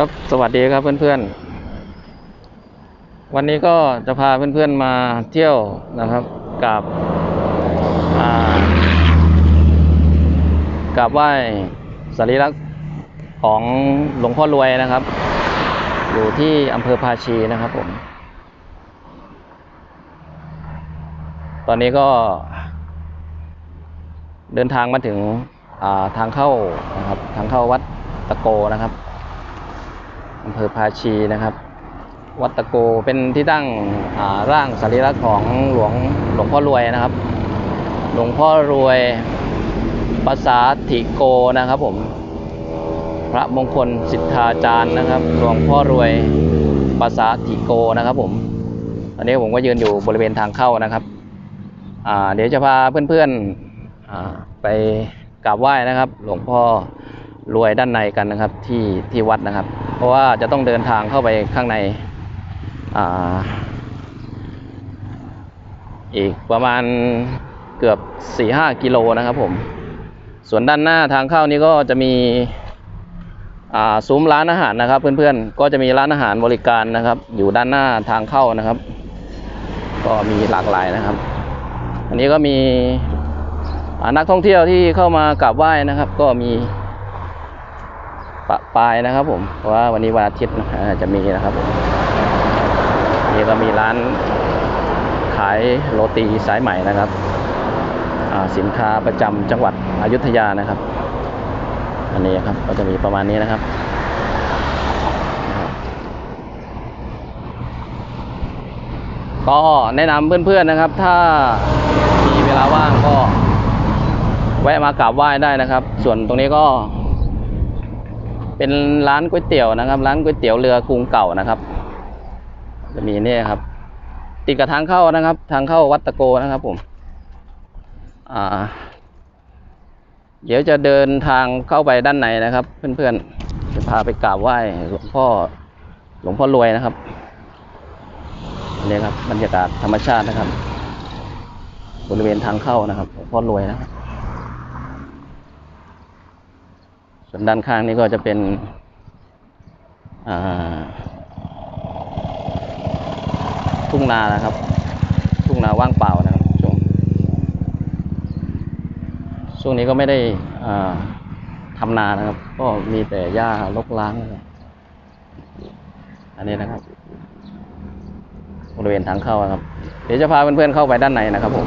ครับสวัสดีครับเพื่อนๆ วันนี้ก็จะพาเพื่อนๆมาเที่ยวนะครับกับกราบไหว้สรีระของหลวงพ่อรวยนะครับ อยู่ที่อำเภอภาชีนะครับผม ตอนนี้ก็ เดินทางมาถึงาทางเข้านะครับทางเข้าวัดตะโกนะครับ อำเภอภาชีนะครับ วัดตะโกเป็นที่ตั้งร่างสรีระของหลวงหลวงพ่อรวยนะครับ หลวงพ่อรวยภาษาถิโกนะครับผมพระมงคลสิทธาจารย์นะครับ หลวงพ่อรวยภาษาถิโกนะครับผมตอนนี้ผมก็ยืนอยู่บริเวณทางเข้านะครับเดี๋ยวจะพาเพื่อนๆไปกราบไหว้นะครับ หลวงพ่อรวยด้านในกันนะครับที่ที่วัดนะครับ เพราะว่าจะต้องเดินทางเข้าไปข้างในออีกประมาณเกือบ 4-5 กิโลนะครับผม ส่วนด้านหน้าทางเข้านี้ก็จะมีซุ้มร้านอาหารนะครับ เพื่อนๆ ก็จะมีร้านอาหารบริการนะครับ อยู่ด้านหน้าทางเข้านะครับ ก็มีหลากหลายนะครับ อันนี้ก็มีอนักท่องเที่ยวที่เข้ามากราบไหว้นะครับ ก็มี ปะปายนะครับ ผม เพราะว่าวันนี้วันอาทิตย์นะจะมีนะครับผมนี่ก็มีร้านขายโรตีสายใหม่นะครับ สินค้าประจำจังหวัดอยุธยานะครับ อันนี้ครับก็จะมีประมาณนี้นะครับก็แนะนำเพื่อนๆนะครับ ถ้ามีเวลาว่างก็ แวะมากราบไหว้ได้นะครับ ส่วนตรงนี้ก็ เป็นร้านก๋วยเตี๋ยวนะครับ ร้านก๋วยเตี๋ยวเรือกรุงเก่านะครับ จะมีนี่ครับ ติดกับทางเข้านะครับ ทางเข้าวัดตะโกนะครับ ผม อ่า เดี๋ยวจะเดินทางเข้าไปด้านในนะครับ เพื่อนๆจะพาไปกราบไหว้หลวงพ่อหลวงพ่อรวยนะครับนี่ครับบรรยากาศธรรมชาตินะครับ บริเวณทางเข้านะครับหลวงพ่อรวยนะครับ ส่วนด้านข้างนี้ก็จะเป็นทุ่งนานะครับ ทุ่งนาว่างเปล่านะครับช่วงช่วงนี้ก็ไม่ได้อ่าทำนานะครับ ก็มีแต่หญ้ารกล้างนะครับอันนี้นะครับบริเวณทางเข้านะครับ เดี๋ยวจะพาเพื่อนๆเข้าไปด้านในนะครับผม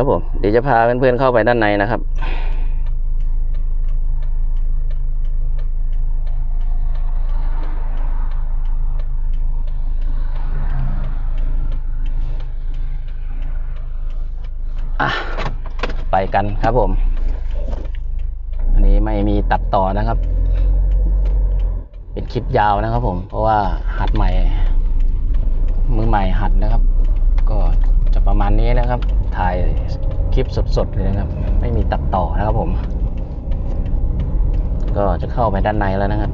ครับผม เดี๋ยวจะพาเพื่อนๆเข้าไปด้านในนะครับอะไปกันครับผม อันนี้ไม่มีตัดต่อนะครับ เป็นคลิปยาวนะครับผม เพราะว่าหัดใหม่ มือใหม่หัดนะครับ ก็จะประมาณนี้นะครับ ถ่ายคลิปสดๆเลยนะครับ ไม่มีตัดต่อนะครับผม ก็จะเข้าไปด้านในแล้วนะครับ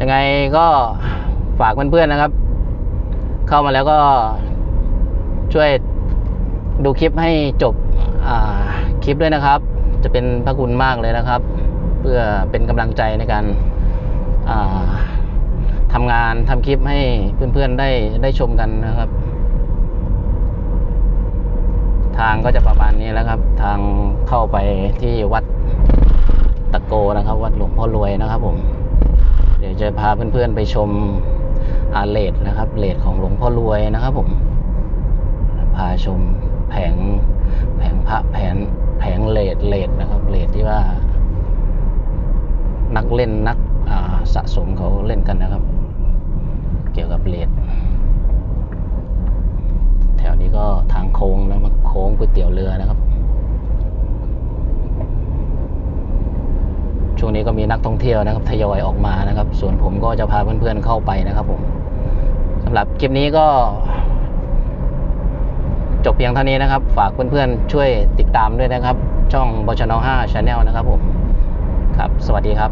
ยังไงก็ฝากเพื่อนๆนะครับ เข้ามาแล้วก็ช่วยดูคลิปให้จบคลิปด้วยนะครับ จะเป็นพระคุณมากเลยนะครับ เพื่อเป็นกำลังใจในการทำงานทำคลิปให้เพื่อนๆได้ได้ชมกันนะครับ ทางก็จะประมาณนี้แล้วครับ ทางเข้าไปที่วัดตะโกนะครับ วัดหลวงพ่อรวยนะครับ ผม เดี๋ยวจะพาเพื่อนๆไปชมอาเลดนะครับเลดของหลวงพ่อรวยนะครับ ผม พาชมแผงแผงพระแผงแผงเลดเลดนะครับเลดที่ว่า นักเล่นนักสะสมเขาเล่นกันนะครับ เกี่ยวกับเลดแถวนี้ก็ทางโค้ง ก๋วยเตี๋ยวเรือนะครับ ช่วงนี้ก็มีนักท่องเที่ยวนะครับทยอยออกมานะครับ ส่วนผมก็จะพาเพื่อนๆเข้าไปนะครับผมสำหรับคลิปนี้ก็ จบเพียงเท่านี้นะครับ ฝากเพื่อนๆช่วยติดตามด้วยนะครับ ช่องบชน5 Channel นะครับผมครับ สวัสดีครับ